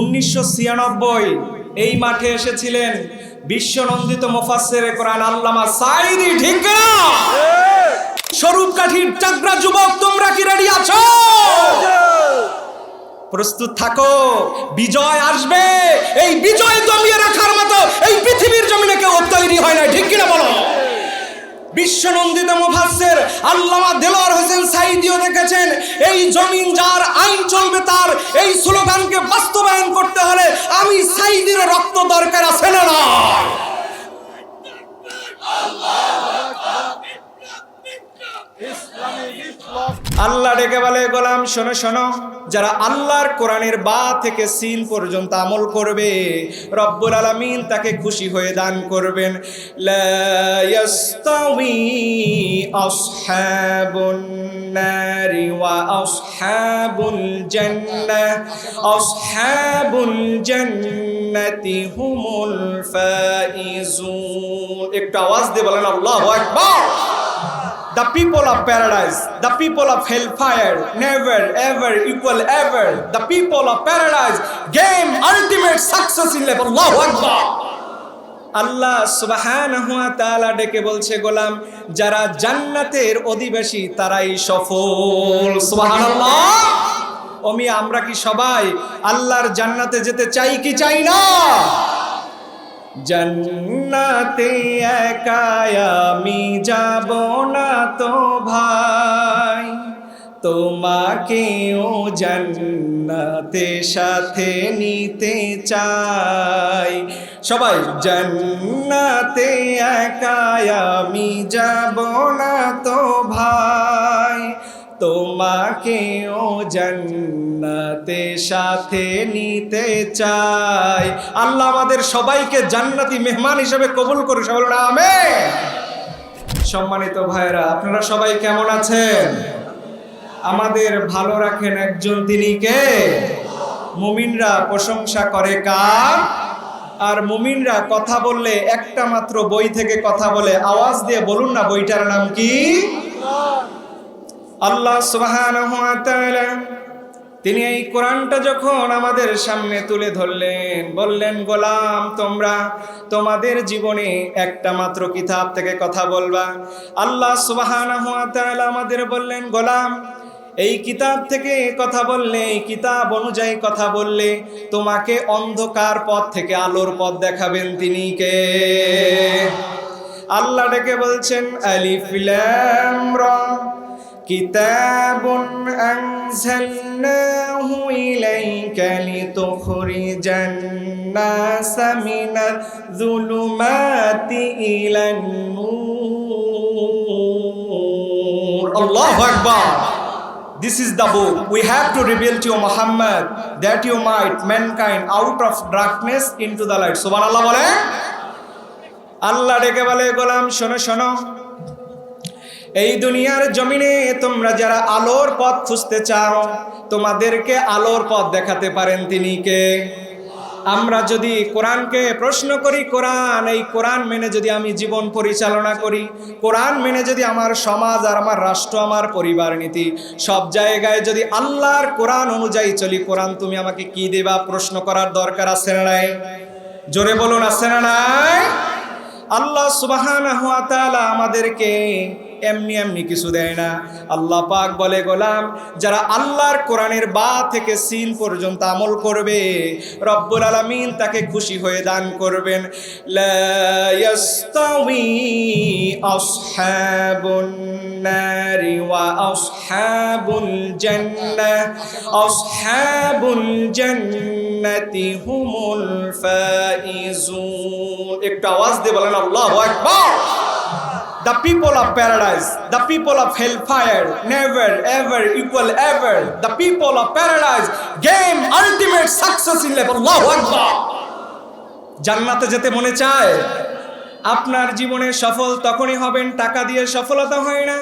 উনিশশো ছিয়ানব্বই, এই মাঠে এসেছিলেন বিশ্বনন্দিত মোফাসের কোরআন আল্লামা সাইদি ঠিক স্বরূপ কাঠির চাকরা যুবক, তোমরা কি রেডি আছো? প্রস্তুত থাকো, বিজয় আসবে। এই বিজয় জমিয়ে রাখার মতো এই পৃথিবীর জমিনে কেউ তৈরি হয় না ঠিক কিনা বলো? বিশ্বনন্দিত মুফাসসির আল্লামা দেলোয়ার হোসেন সাইদিও দেখেছেন, এই জমিন যার আইন চলবে তার এই স্লোগানকে বাস্তবায়ন করতে হলে আমি সাইদির রক্ত দরকার আছে না আল্লাহ ডেকে বলে, গোলাম, শোনো শোনো। যারা আল্লাহর কোরআনের বা থেকে সিন পর্যন্ত আমল করবে, রব্বুল আলামিন তাকে খুশি হয়ে দান করবেন। একটু আওয়াজ দিয়ে বলেন, আল্লাহু আকবার। The people of paradise, the people of hellfire, never ever equal ever. The people of paradise gain ultimate success in life. Allahu Akbar. আল্লাহ সুবহানাহু ওয়া তাআলা ডেকে বলছে গোলাম যারা জান্নাতের অধিবাসী তারাই সফল সুবহানাল্লাহ ওমি আমরা কি সবাই আল্লাহর জান্নাতে যেতে চাই কি চাই না জন্নাতে একাই আমি যাব না তো ভাই। তোমাকেও জন্নাতে সাথে নিতে চাই। সবাই, জন্নাতে একাই আমি যাব না তো ভাই। তোমাকেও জান্নাতে সাথে নিতে চাই। আল্লাহ আমাদের সবাইকে জান্নাতি মেহমান হিসেবে কবুল করে সবাই আমেন। সম্মানিত ভাইরা আপনারা সবাই কেমন আছেন? আমাদের ভালো রাখেন একজন, তিনি কে? মুমিনরা প্রশংসা করে কার? আর মুমিনরা কথা বললে, একটা মাত্র বই থেকে কথা বলে, আওয়াজ দিয়ে বলুন না বইটার নাম কি? আল্লাহ সুবহানাহু ওয়া তিনি এই কোরআনটা যখন আমাদের সামনে তুলে ধরলেন, বললেন, গোলাম, তোমরা তোমাদের জীবনে একটা মাত্র কিতাব থেকে কথা বলবা। আল্লাহ তাআলা আমাদের বললেন, গোলাম, এই কিতাব থেকে কথা বললে, এই কিতাব অনুযায়ী কথা বললে তোমাকে অন্ধকার পথ থেকে আলোর পথ দেখাবেন তিনি কে? আল্লাহ ডেকে বলছেন, আলিফ, লাম, রা كتاب أنزلناه إليك لتخرج الناس من الظلمات إلى النور الله أكبر This is the book. We have to reveal to you Muhammad that you might mankind out of darkness into the light. Subhanallah বলে আল্লাহ ডেকে বলে গোলাম শোনো শোনো এই দুনিয়ার জমিনে তোমরা যারা আলোর পথ খুঁজতে চাও, তোমাদেরকে আলোর পথ দেখাতে পারেন তিনি কে? আমরা যদি কোরআনকে প্রশ্ন করি, কোরআন, এই কোরআন মেনে যদি আমি জীবন পরিচালনা করি, কোরআন মেনে যদি আমার সমাজ আর আমার রাষ্ট্র, আমার পরিবার নীতি, সব জায়গায় যদি আল্লাহর কোরআন অনুযায়ী চলি, কোরআন তুমি আমাকে কি দেবা? প্রশ্ন করার দরকার আছে না নাই? জোরে বলুন, আছে না নাই? আল্লাহ সুবহানাহু ওয়া আমাদেরকে এমনি এমনি কিছু দেয় না। আল্লাহ পাক বলে, গোলাম, যারা আল্লাহর কোরআনের বা থেকে সিন পর্যন্ত আমল করবে, রব্বুল আলামিন তাকে খুশি হয়ে দান করবেন। একটু আওয়াজ দিয়ে বলেন, আল্লাহু আকবার। The people of paradise, the people of hellfire, never ever equal ever. The people of paradise gain ultimate success in life. Allahu Akbar. জান্নাতে যেতে মনে চায় আপনার জীবনে সফল তখনই হবেন টাকা দিয়ে সফলতা হয় না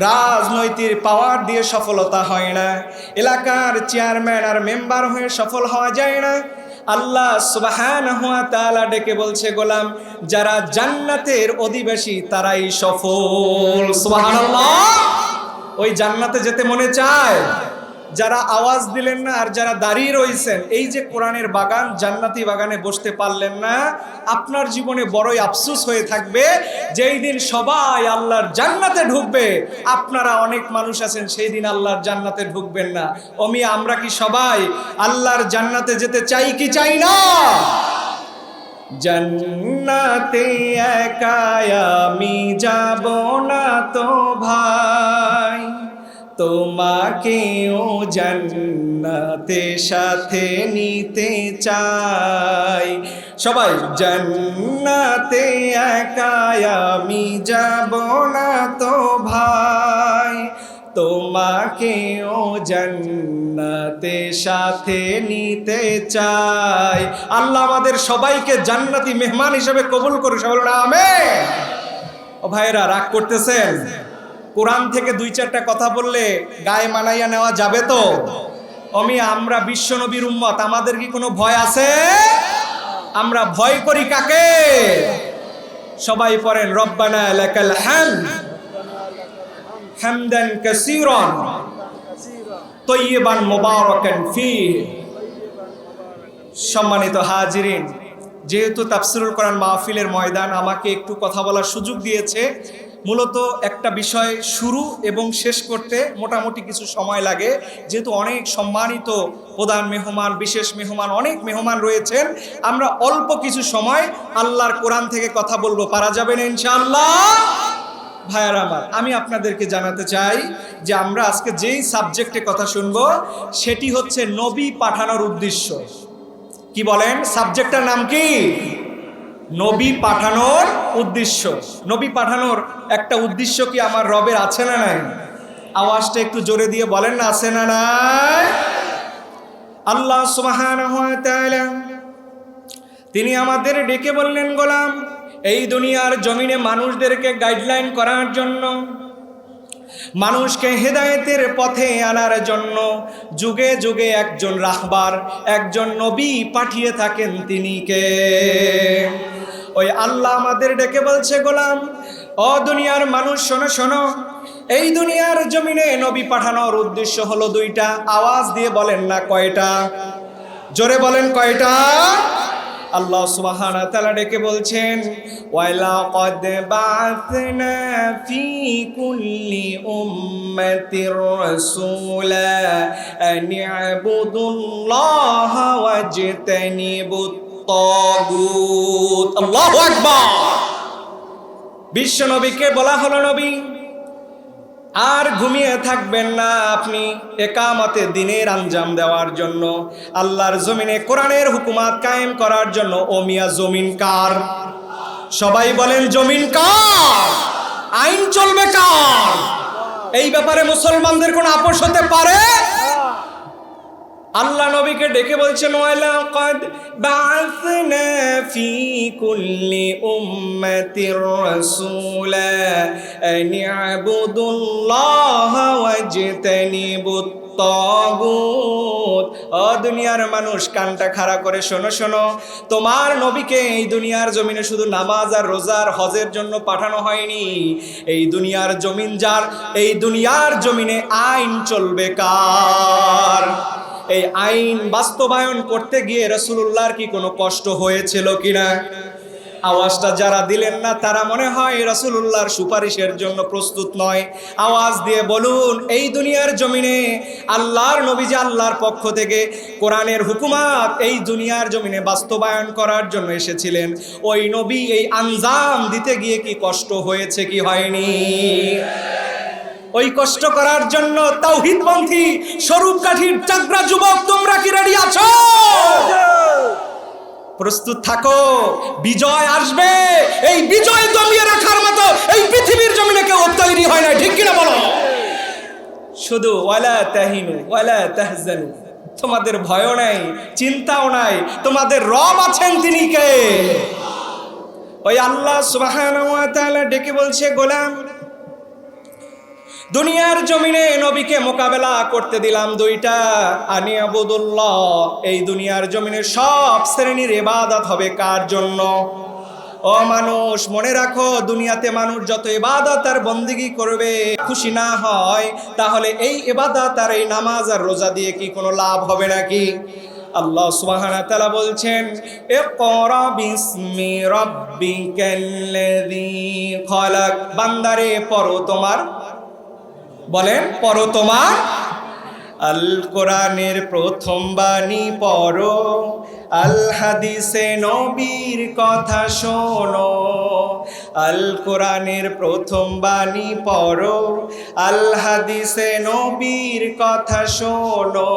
রাজনৈতিক পাওয়ার দিয়ে সফলতা হয় না এলাকার চেয়ারম্যান আর মেম্বার হয়ে সফল হওয়া যায় না আল্লাহ সুবাহান তালা ডেকে বলছে, গোলাম, যারা জান্নাতের অধিবাসী তারাই সফল। সুবাহ ওই জান্নাতে যেতে মনে চায়? যারা আওয়াজ দিলেন না আর যারা দাঁড়িয়ে রয়েছেন, এই যে কোরআনের বাগান, জান্নাতি বাগানে বসতে পারলেন না, আপনার জীবনে বড়ই আফসোস হয়ে থাকবে, যেই দিন সবাই আল্লাহর জান্নাতে ঢুকবে। আপনারা অনেক মানুষ আছেন, সেই দিন আল্লাহর জান্নাতে ঢুকবেন না। অমি আমরা কি সবাই আল্লাহর জান্নাতে যেতে চাই কি চাই না? জান্নাতে একাই আমি যাব না তো ভাই। তোমাকেও জান্নাতে সাথে নিতে চাই। সবাই, জান্নাতে একাই আমি যাব না তো ভাই। তোমাকেও জান্নাতে সাথে নিতে চাই। আল্লাহ আমাদের সবাইকে জান্নাতি মেহমান হিসেবে কবুল করে বলুন, আমেন। ও ভাইরা রাগ করতেছেন? কোরআন থেকে দুই চারটা কথা বললে গায়ে মানাইয়া নেওয়া যাবে তো? অমি, আমরা বিশ্ব নবীর উম্মত, আমাদের কি কোনো ভয় আছে? আমরা ভয় করি কাকে? সবাই পড়েন, রব্বানা লাকাল হামদ হামদান কাসীরান তৈয়বান মুবারাকান ফি সম্মানিত হাজিরিন, যেহেতু তাফসিরুল কোরআন মাহফিলের ময়দান আমাকে একটু কথা বলার সুযোগ দিয়েছে মূলত একটা বিষয় শুরু এবং শেষ করতে মোটামুটি কিছু সময় লাগে। যেহেতু অনেক সম্মানিত প্রধান মেহমান, বিশেষ মেহমান, অনেক মেহমান রয়েছেন, আমরা অল্প কিছু সময় আল্লাহর কোরআন থেকে কথা বলব। পারা যাবে না ইনশাআল্লাহ? ভাইয়ার আমার, আমি আপনাদেরকে জানাতে চাই যে আমরা আজকে যেই সাবজেক্টে কথা শুনব, সেটি হচ্ছে নবী পাঠানোর উদ্দেশ্য। কি বলেন? সাবজেক্টটার নাম কি? নবী পাঠানোর উদ্দেশ্য। নবী পাঠানোর একটা উদ্দেশ্য কি আমার রবের আছে না নাই? আওয়াজটা একটু জোরে দিয়ে বলেন না, আছে না নাই? আল্লাহ তাআলা তিনি আমাদের ডেকে বললেন, গোলাম, এই দুনিয়ার জমিনে মানুষদেরকে গাইডলাইন করার জন্য, মানুষকে হেদায়েতের পথে আনার জন্য যুগে যুগে একজন রাহবার, একজন নবী পাঠিয়ে থাকেন তিনি কে? ওই আল্লাহ আমাদের ডেকে বলছে, গোলাম অ দুনিয়ার মানুষ, শোনো শোনো। এই দুনিয়ার জমিনে নবী পাঠানোর উদ্দেশ্য হলো দুইটা। আওয়াজ দিয়ে বলেন না কয়টা? জোরে বলেন কয়টা? আল্লাহ সুবহানাহু ওয়া তাআলা ডেকে বলছেন ওয়ালা কদ বা'থনা ফি কুল্লি উম্মাতির রাসূলা আন ইবুদুল্লাহা ওয়াজতানিবুত। তাগুত। আল্লাহু আকবার। বিশ্ব নবীকে বলা হলো নবী। আর ঘুমিয়ে থাকবেন না আপনি একামতে দিনের আঞ্জাম দেওয়ার জন্য, আল্লাহর জমিনে কোরআনের হুকুমাত কায়েম করার জন্য। ও মিয়া, জমিন কার? সবাই বলেন, জমিন কার? আইন চলবে কার? এই ব্যাপারে মুসলমানদের কোন আপোষ হতে পারে? আল্লাহ নবীকে ডেকে বলছেন ওয়ালা কদ বা'থনা ফি ও দুনিয়ার মানুষ, কানটা খাড়া করে শোনো শোনো। তোমার নবীকে এই দুনিয়ার জমিনে শুধু নামাজ আর রোজার হজের জন্য পাঠানো হয়নি। এই দুনিয়ার জমিন যার, এই দুনিয়ার জমিনে আইন চলবে কার? এই আইন বাস্তবায়ন করতে গিয়ে রসুল্লাহর কি কোনো কষ্ট হয়েছিল কিনা? আওয়াজটা যারা দিলেন না, তারা মনে হয় রসুল্লাহর সুপারিশের জন্য প্রস্তুত নয়। আওয়াজ দিয়ে বলুন, এই দুনিয়ার জমিনে আল্লাহর নবীজি আল্লাহর পক্ষ থেকে কোরআনের হুকুমাত এই দুনিয়ার জমিনে বাস্তবায়ন করার জন্য এসেছিলেন, ওই নবী এই আঞ্জাম দিতে গিয়ে কি কষ্ট হয়েছে কি হয়নি? ওই কষ্ট করার জন্য তাওহিদপন্থী স্বরূপ কাঠির চাকরা যুবক, তোমরা কি রেডি আছো? প্রস্তুত থাকো, বিজয় আসবে। এই বিজয় জমিয়ে রাখার মতো এই পৃথিবীর জমিনে কেউ তৈরি হয় না ঠিক কিনা বলো? শুধু ওয়ালা তাহিনু, ওয়ালা তাহজানু। তোমাদের ভয়ও নাই, চিন্তাও নাই, তোমাদের রব আছেন তিনি কে? ওই আল্লাহ সুবহানাহু ওয়া তাআলা ডেকে বলছে, গোলাম দুনিয়ার জমিনে নবীকে মোকাবেলা করতে দিলাম দুইটা। আনিয়াবুদুল্লাহ এই দুনিয়ার জমিনে সব শ্রেণির এবাদত হবে কার জন্য? ও মানুষ, মনে রাখো, দুনিয়াতে মানুষ যত এবাদত আর বন্দিগি করবে, খুশি না হয়, তাহলে এই এবাদত আর এই নামাজ আর রোজা দিয়ে কি কোনো লাভ হবে নাকি? আল্লাহ সুবহানাহু তাআলা বলছেন, ইকরা বিসমি রাব্বিকাল্লাযী খলাক। বান্দারে, পড়ো তোমার বলেন পড়ো তোমার। আল কোরআনের প্রথম বাণী পড়ো। আল হাদিসে নবীর কথা শোনো। আল কোরআনের প্রথম বাণী পড়ো। আল হাদিসে নবীর কথা শোনো।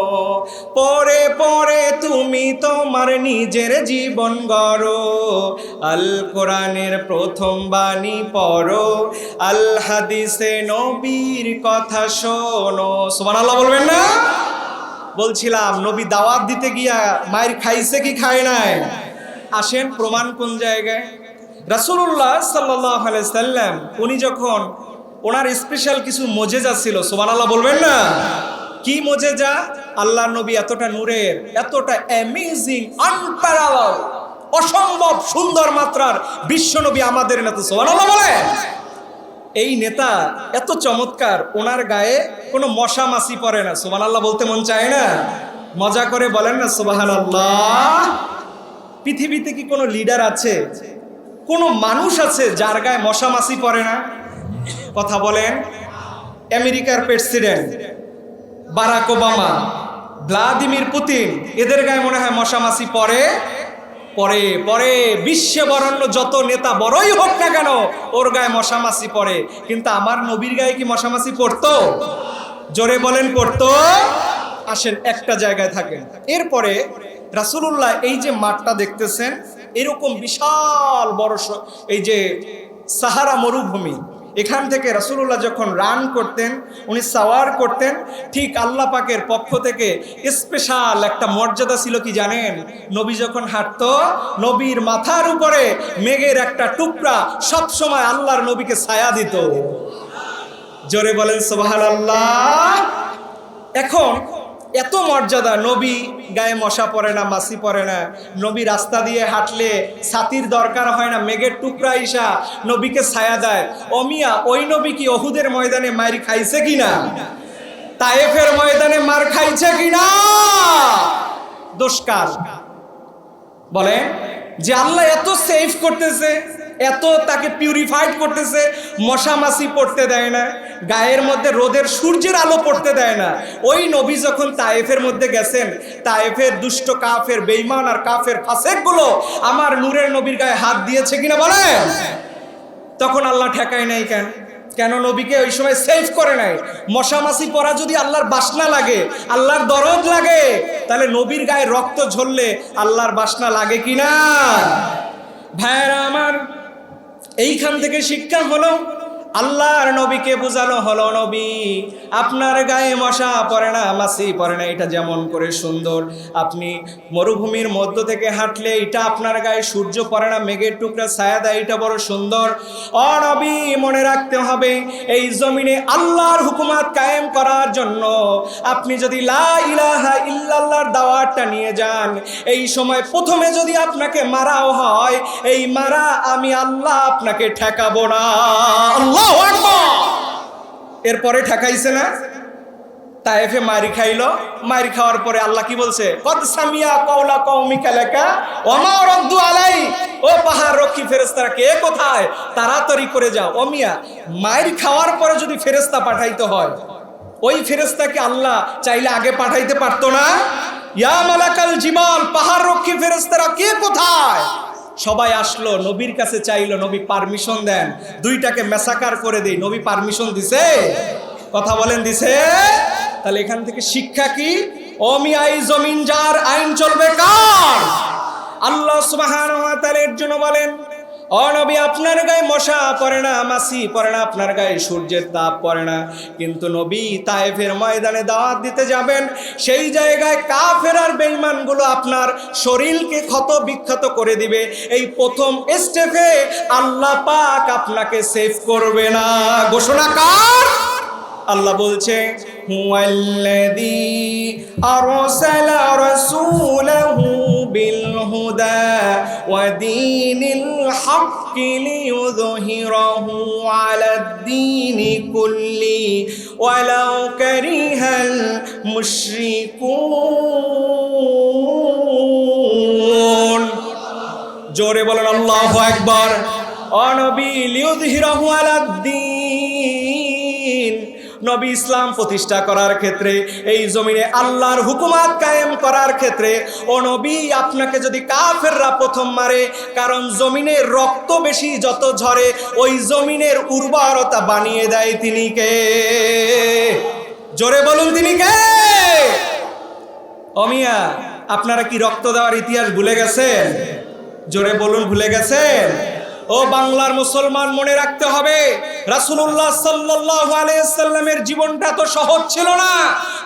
পড়ে পড়ে তুমি তোমার নিজের জীবন গড়ো। আল কোরআনের প্রথম বাণী পড়ো। আল হাদিসে নবীর কথা শোনো। সুবহানাল্লাহ বলবেন না? বলছিলাম, নবী দাওয়াত দিতে গিয়া মায়ের খাইছে কি খায় নাই? আসেন প্রমাণ কোন জায়গায়? রাসূলুল্লাহ সাল্লাল্লাহু আলাইহি সাল্লাম, উনি যখন ওনার স্পেশাল কিছু মজেজা ছিল, সুবহানাল্লাহ বলবেন না? কি মজেজা? আল্লাহ নবী এতটা নূরের, এতটা অ্যামেজিং আনপ্যারালাল অসম্ভব সুন্দর মাত্রার বিশ্ব নবী আমাদের নেতা, সুবহানাল্লাহ বলেন। এই নেতা এত চমৎকার, ওনার গায়ে কোনো মশা মাসি পড়ে না। সুবাহ আল্লাহ বলতে মন চায় না? মজা করে বলেন না সুবাহান আল্লাহ পৃথিবীতে কি কোনো লিডার আছে? কোনো মানুষ আছে যার গায়ে মশা মাসি পড়ে না? কথা বলেন। আমেরিকার president Barack Obama, Vladimir Putin, এদের গায়ে মনে হয় মশা মাসি পড়ে পরে পরে বিশ্বে বরণ্য যত নেতা বড়ই হোক না কেন, ওর গায়ে মশামাসি পড়ে। কিন্তু আমার নবীর গায়ে কি মশামাসি পড়তো? জোরে বলেন, পড়তো? আসেন, একটা জায়গায় থাকেন। এরপরে রাসূলুল্লাহ এই যে মাঠটা দেখতেছেন, এরকম বিশাল বড় এই যে সাহারা মরুভূমি এখান থেকে রাসূলুল্লাহ যখন রান করতেন, উনি সাওয়ার করতেন, ঠিক আল্লাহ পাকের পক্ষ থেকে স্পেশাল একটা মর্যাদা ছিল কি জানেন? নবী যখন হাঁটতো, নবীর মাথার উপরে মেঘের একটা টুকরা সব সময় আল্লাহর নবীকে ছায়া দিত। জোরে বলেন সোবাহান আল্লাহ এখন এত মর্যাদা, নবী গায়ে মশা পড়ে না মাসি পড়ে না। নবী রাস্তা দিয়ে হাঁটলে ছাতির দরকার হয় না, মেঘের টুকরা ইসা নবীকে ছায়া দেয়। অমিয়া ওই নবী কি অহুদের ময়দানে মায়ের খাইছে কিনা তায়েফের ময়দানে মার খাইছে কিনা দোষকার বলে যে আল্লাহ এত সেফ করতেছে। এত তাকে পিউরিফাইড করতেছে, মশা মাছি পড়তে দেয় না, গায়ের মধ্যে রোদের সূর্যের আলো পড়তে দেয় না। ওই নবী যখন তায়েফের মধ্যে গেছেন, তায়েফের দুষ্ট কাফের বেইমান আর কাফের ফাসেকগুলো আমার নূরের নবীর গায়ে হাত দিয়েছে কিনা বলেন? তখন আল্লাহ ঠেকায় নাই কেন? কেন নবীকে ওই সময় সেভ করে নাই? মশামাছি পরা যদি আল্লাহর বাসনা লাগে, আল্লাহর দরদ লাগে, তাহলে নবীর গায়ে রক্ত ঝরলে আল্লাহর বাসনা লাগে কি না ভাইরা আমার এইখান থেকে শিক্ষা হলো আল্লাহর নবীকে বোঝানো হলো নবী। আপনার গায়ে মশা পড়ে না মাসি পড়ে না, এটা যেমন করে সুন্দর। আপনি মরুভূমির মধ্য থেকে হাঁটলে এটা আপনার গায়ে সূর্য পড়ে না, মেঘের টুকরা ছায়া দেয়, এটা বড় সুন্দর। অ নবী, মনে রাখতে হবে, এই জমিনে আল্লাহর হুকুমাত কায়েম করার জন্য আপনি যদি লা ইলাহা ইল্লাল্লাহর দাওয়াতটা নিয়ে যান, এই সময় প্রথমে যদি আপনাকে মারাও হয়, এই মারা আমি আল্লাহ আপনাকে ঠেকাবো না। আল্লাহু এরপরে ঠেকাইছে না? তাইফে মারি খাইলো। মারি খাওয়ার পরে আল্লাহ কি বলছে? কদ সামিয়া কওলা কওমিকা লাকা ওমা রদ্দু আলাই ও পাহাড় রক্ষী ফেরেশতারা, কে কোথায়? তাড়াতাড়ি করে যাও। ও মিয়া, মায়ের খাওয়ার পরে যদি ফেরেশতা পাঠাইতে হয়, ওই ফেরেশতাকে আল্লাহ চাইলে আগে পাঠাইতে পারতো না? ইয়া মালাকাল জিবাল, পাহাড় রক্ষী ফেরেশতারা, কে কোথায়? সবাই আসলো, নবীর কাছে চাইলো, নবী পারমিশন দেন। দুইটাকে মেসাকার করে দেই, নবী পারমিশন দিছে? কথা বলেন, দিছে? তাহলে এখান থেকে শিক্ষা কি? অমিয়াই জমিন যার আইন চলবে কার? আল্লাহ এর জন্য বলেন ও নবী, আপনার গায়ে মশা পড়ে না মাসি পড়ে না, আপনার গায়ে সূর্যের তাপ পড়ে না। কিন্তু নবী তায়েফের ময়দানে দাওয়াত দিতে যাবেন, সেই জায়গায় কাফের আর বেঈমানগুলো আপনার শরীরকে ক্ষত বিক্ষত করে দিবে। এই প্রথম স্টেপে আল্লাহ পাক আপনাকে সেভ করবে না। ঘোষণা কার? আল্লাহ বলছে জোরে বলেন আল্লাহ একবার অনবিল লিইয়ুযহিরাহু আলাদ দীন নবী ইসলাম প্রতিষ্ঠা করার ক্ষেত্রে, এই জমিনে আল্লাহর হুকুমাত কায়েম করার ক্ষেত্রে, ও নবী আপনাকে যদি কাফেররা প্রথম মারে, কারণ জমিনে রক্ত বেশি যত ঝরে, ওই জমিনের উর্বরতা বানিয়ে দেয় তিনি কে? জোরে বলুন তিনি কে? অমিয়া আপনারা কি রক্ত দেওয়ার ইতিহাস ভুলে গেছেন? জোরে বলুন ভুলে গেছেন? ও বাংলার মুসলমান মনে রাখতে হবে আলাইহি সাল্লামের জীবনটা তো সহজ ছিল না।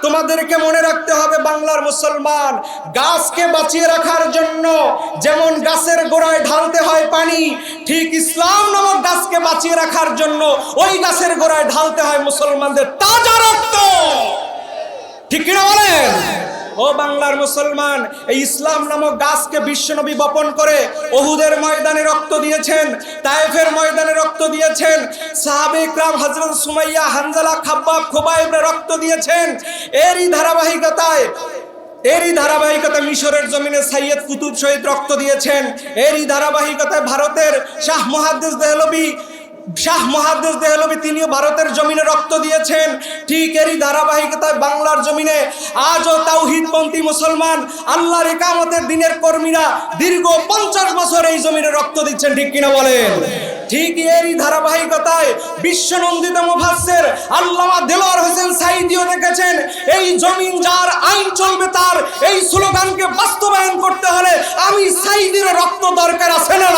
তোমাদেরকে মনে রাখতে হবে বাংলার মুসলমান গাছকে বাঁচিয়ে রাখার জন্য যেমন গাছের গোড়ায় ঢালতে হয় পানি, ঠিক ইসলাম নামক গাছকে বাঁচিয়ে রাখার জন্য ওই গাছের গোড়ায় ঢালতে হয় মুসলমানদের তাজা রক্ত। ঠিক কিনা বলেন? ও বাংলার মুসলমান, এই ইসলাম নামক গাছকে বিশ্বনবী বপন করে ওহুদের ময়দানে রক্ত দিয়েছেন, তায়েফের ময়দানে রক্ত দিয়েছেন, সাহাবে ইকরাম হযরত সুমাইয়া, হানজালা, খাব্বাব, খুবাইবরা রক্ত দিয়েছেন। এরই ধারাবাহিকতায়, এরই ধারাবাহিকতা মিশরের জমিনে সাইয়দ কুতুব শহীদ রক্ত দিয়েছেন। এরই ধারাবাহিকতায় ভারতের শাহ মুহাদ্দিস দেহলবি শাহ মহাদেশ দেহলবি তিনিও ভারতের জমিনে রক্ত দিয়েছেন। ঠিক এরই ধারাবাহিকতায় বাংলার জমিনে আজও তাওহিদপন্থী মুসলমান আল্লাহর একামতের দিনের কর্মীরা দীর্ঘ পঞ্চাশ বছর এই জমিনে রক্ত দিচ্ছেন, ঠিক কিনা বলেন? ঠিক এরই ধারাবাহিকতায় বিশ্বনন্দিত মুফাসসির আল্লামা দেলোয়ার হোসেন সাইদিও দেখেছেন, এই জমিন যার আইন চলবে তার এই স্লোগানকে বাস্তবায়ন করতে হলে আমি সাইদির রক্ত দরকার আছে না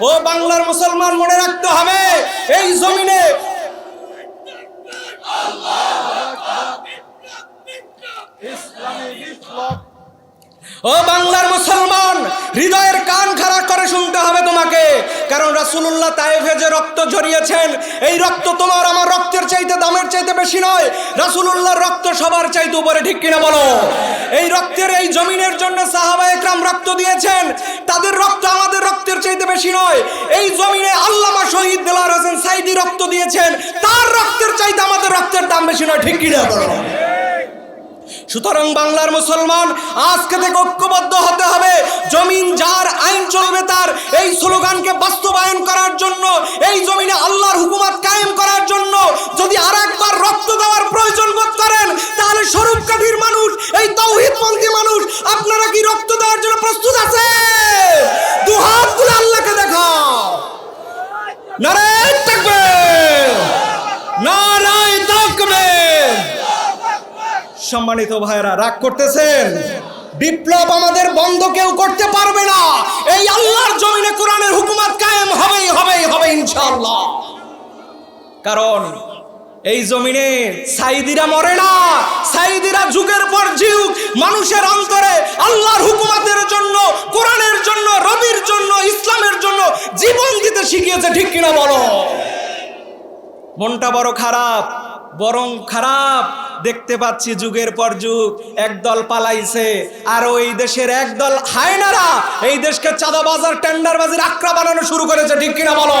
ও বাংলার মুসলমান মনে রাখতে হবে এই জমিনে ও বাংলার মুসলমান, হৃদয়ের কান খারাপ করে শুনতে হবে তোমাকে। কারণ রাসূলুল্লাহ তায়েফে যে রক্ত ঝরিয়েছেন, এই রক্ত তোমার আমার রক্তের চাইতে দামের চাইতে বেশি নয়। রাসূলুল্লাহর রক্ত সবার চাইতে উপরে, ঠিক কিনা বলো? এই রক্তের, এই জমিনের জন্য সাহাবা একরাম রক্ত দিয়েছেন, তাদের রক্ত আমাদের রক্তের চাইতে বেশি নয়। এই জমিনে আল্লামা শহীদ দেলার হোসেন সাইদি রক্ত দিয়েছেন, তার রক্তের চাইতে আমাদের রক্তের দাম বেশি নয়, ঠিক কিনা বলো? সুতরাং বাংলার মুসলমান আজকে থেকে ঐক্যবদ্ধ হতে হবে। জমিন যার আইন চলবে তার এই স্লোগানকে বাস্তবায়ন করার জন্য, এই জমিনে আল্লাহর হুকুমাত কায়েম করার জন্য যদি আর একবার রক্ত দেওয়ার প্রয়োজন বোধ করেন, তাহলে স্বরূপ কাঠির মানুষ, এই তৌহিদপন্থী মানুষ, আপনারা কি রক্ত দেওয়ার জন্য প্রস্তুত আছে দু হাত আল্লাহকে দেখাও। নারায় থাকবে নারায় থাকবে সম্মানিত ভাইরা রাগ করতেছেন? বিপ্লব আমাদের বন্ধ কেউ করতে পারবে না। এই আল্লাহর জমিনে কোরআনের হুকুমত কায়েম হবেই হবেই হবে ইনশাআল্লাহ। কারণ এই জমিনে সাইদিরা মরে না, সাইদিরা যুগের পর যুগ, মানুষের অন্তরে আল্লাহর হুকুমতের জন্য, কোরআনের জন্য, রবির জন্য, ইসলামের জন্য জীবন দিতে শিখিয়েছে, ঠিক কিনা বলো? মনটা বড় খারাপ, বরং খারাপ। দেখতে পাচ্ছি যুগের পর যুগ, একদল পালাইছে। আর ওই দেশের একদল হায়নারা এই দেশকে চাঁদাবাজার, টেন্ডারবাজির আক্রা বানানো শুরু করেছে, ঠিক কিনা বলো?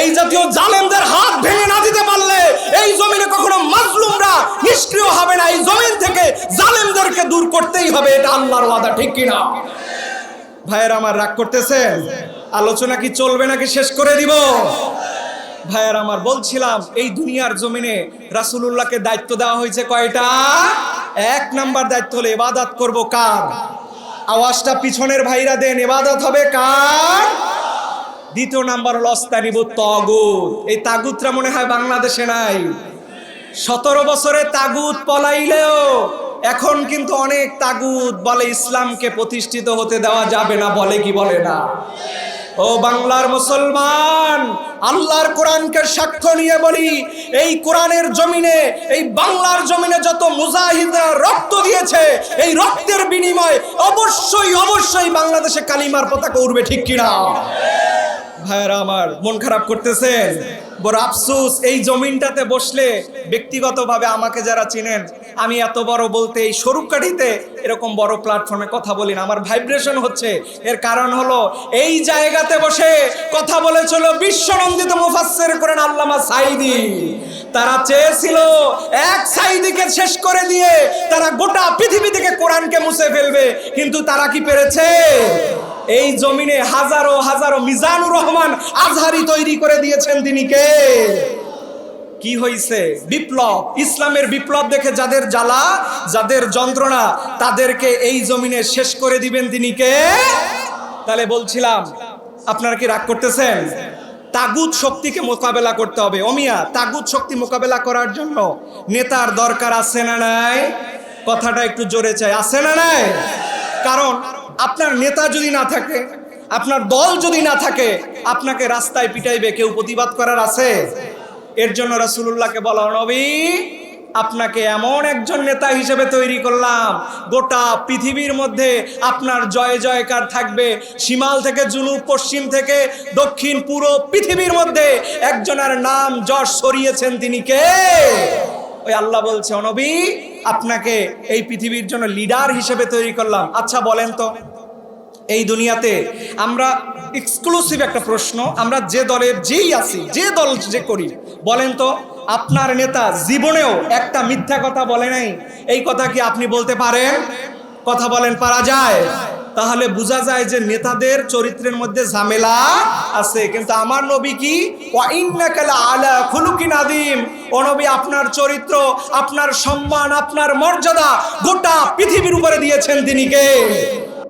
এই জাতীয় জালেমদের হাত ভেঙে না দিতে পারলে এই জমিনে কখনো মাজলুমরা নিষ্ক্রিয় হবে না। এই জমিন থেকে জালেমদেরকে দূর করতেই হবে, এটা আল্লাহর ওয়াদা, ঠিক কিনা? ভাইয়ের, আমার রাগ করতেছেন? আলোচনা কি চলবে নাকি শেষ করে দিব? ভাইয়ার আমার বলছিলাম, এই দুনিয়ার জমিনে রাসূলুল্লাহকে দায়িত্ব দেওয়া হয়েছে কয়টা? এক নাম্বার দায়িত্ব হলো ইবাদত করব কার? আওয়াজটা পিছনের ভাইরা দেন এবাদত হবে কার? দ্বিতীয় নাম্বার হলো অস্তানিব তাগুত। এই তাগুতরা মনে হয় বাংলাদেশে নাই। সতেরো বছরে তাগুত পলাইলেও এখন কিন্তু অনেক তাগুত বলে ইসলামকে প্রতিষ্ঠিত হতে দেওয়া যাবে না, বলে কি বলে না? ও বাংলার মুসলমান, আল্লাহর কোরআনকে সাক্ষ্য নিয়ে বলি, এই কোরআনের জমিনে, এই বাংলার জমিনে যত মুজাহিদরা রক্ত দিয়েছে, এই রক্তের বিনিময় অবশ্যই অবশ্যই বাংলাদেশে কালিমার পতাকা উঠবে ঠিক কিনা? ভাইয়েরা আমার, মন খারাপ করতেছেন? বড় আফসোস, এই জমিনটাতে বসলে ব্যক্তিগতভাবে আমাকে যারা চিনেন, আমি এত বড় বলতে এই স্বরূপকাঠিতে এরকম বড় প্ল্যাটফর্মে কথা বলি না। আমার ভাইব্রেশন হচ্ছে। এর কারণ হলো, এই জায়গাতে বসে কথা বলেছিল বিশ্বনন্দিত মুফাসসির করেন আল্লামা সাইদি তারা চেয়েছিল এক সাইদিকে শেষ করে দিয়ে তারা গোটা পৃথিবী থেকে কোরআনকে মুছে ফেলবে। কিন্তু তারা কি পেরেছে? এই জমিনে হাজারো হাজারো মিজানুর রহমান আজহারি তৈরি করে দিয়েছেন তিনি কে? কি হইছে? বিপ্লব। ইসলামের বিপ্লব দেখে যাদের জ্বালা, যাদের যন্ত্রণা, তাদেরকে এই জমিনে শেষ করে দিবেন তিনি কে? তাহলে বলছিলাম, আপনারা কি রাগ করতেছেন? তাগুত শক্তিকে মোকাবেলা করতে হবে। অমিয়া তাগুত শক্তি মোকাবেলা করার জন্য নেতার দরকার আছে না নাই? কথাটা একটু জোরে চাই। আছে না নাই? কারণ আপনার নেতা যদি না থাকে আপনার দল যদি না থাকে, আপনাকে রাস্তায় পিটাইবে। কেউ প্রতিবাদ করার আছে? এর জন্য রাসূলুল্লাহকে বলা, নবী, আপনাকে এমন একজন নেতা হিসেবে তৈরি করলাম। গোটা পৃথিবীর মধ্যে আপনার জয় জয়কার থাকবে। সীমাল থেকে জুনু পশ্চিম থেকে দক্ষিণ, পুরো পৃথিবীর মধ্যে একজনের নাম যশ সরিয়েছেন তিনি কে? ওই আল্লাহ বলছে অনবী আপনাকে এই পৃথিবীর জন্য লিডার হিসেবে তৈরি করলাম। আচ্ছা বলেন তো। এই দুনিয়াতে? আমরা এক্সক্লুসিভ একটা প্রশ্ন, আমরা যে দলের যেই আছি, যে দল যে করি, বলেন তো, আপনার নেতা জীবনেও একটা মিথ্যা কথা বলে নাই? এই কথা কি আপনি বলতে পারেন? কথা বলেন, পারা যায়। তাহলে বোঝা যায় যে নেতাদের চরিত্রের মধ্যে ঝামেলা আছে। কিন্তু আমার নবী কি? আলা খুলুকিন আদিম ও নবী, আপনার চরিত্র, আপনার সম্মান, আপনার মর্যাদা গোটা পৃথিবীর উপরে দিয়েছেন তিনি কে?